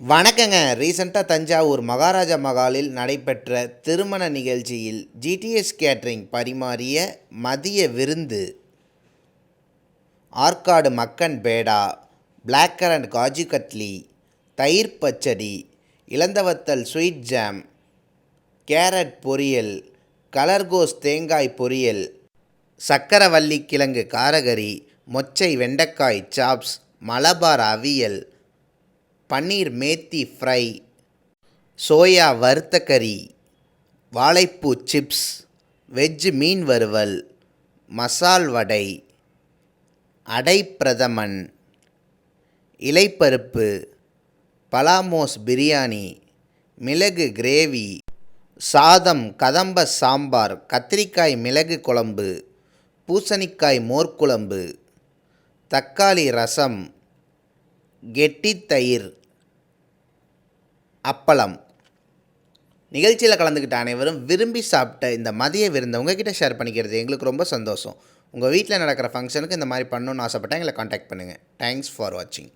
வணக்கங்க. ரீசண்டாக தஞ்சாவூர் மகாராஜா மகாலில் நடைபெற்ற திருமண நிகழ்ச்சியில் ஜிடிஎஸ் கேட்ரிங் பரிமாறிய மதிய விருந்து. ஆற்காடு மக்கன் பேடா பிளாக் கரண்ட் காஜு கட்லி தயிர் பச்சடி இளந்தவத்தல் ஸ்வீட் ஜாம் கேரட் பொரியல் கலர்கோஸ் தேங்காய் பொரியல் சக்கரவள்ளி கிழங்கு காரகரி மொச்சை வெண்டைக்காய் chops Malabar avial paneer methi fry soya வறுத்த கறி வாழைப்பூ சிப்ஸ் வெஜ்ஜு மீன் வறுவல் மசால் வடை அடை பிரதமன் இலைப்பருப்பு பலாமோஸ் பிரியாணி மிளகு கிரேவி சாதம் கதம்ப சாம்பார் கத்திரிக்காய் மிளகு குழம்பு பூசணிக்காய் மோர்க்குழம்பு தக்காளி ரசம் கெட்டித்தயிர் அப்பளம். நிகழ்ச்சியில் கலந்துக்கிட்ட அனைவரும் விரும்பி சாப்பிட்ட இந்த மதிய விருந்தை உங்ககிட்ட ஷேர் பண்ணிக்கிறது எங்களுக்கு ரொம்ப சந்தோஷம். உங்கள் வீட்டில் நடக்கிற ஃபங்க்ஷனுக்கு இந்த மாதிரி பண்ணணுன்னு ஆசைப்பட்டேன் எங்களை காண்டாக்ட் பண்ணுங்கள் தேங்க்ஸ் ஃபார் வாட்சிங்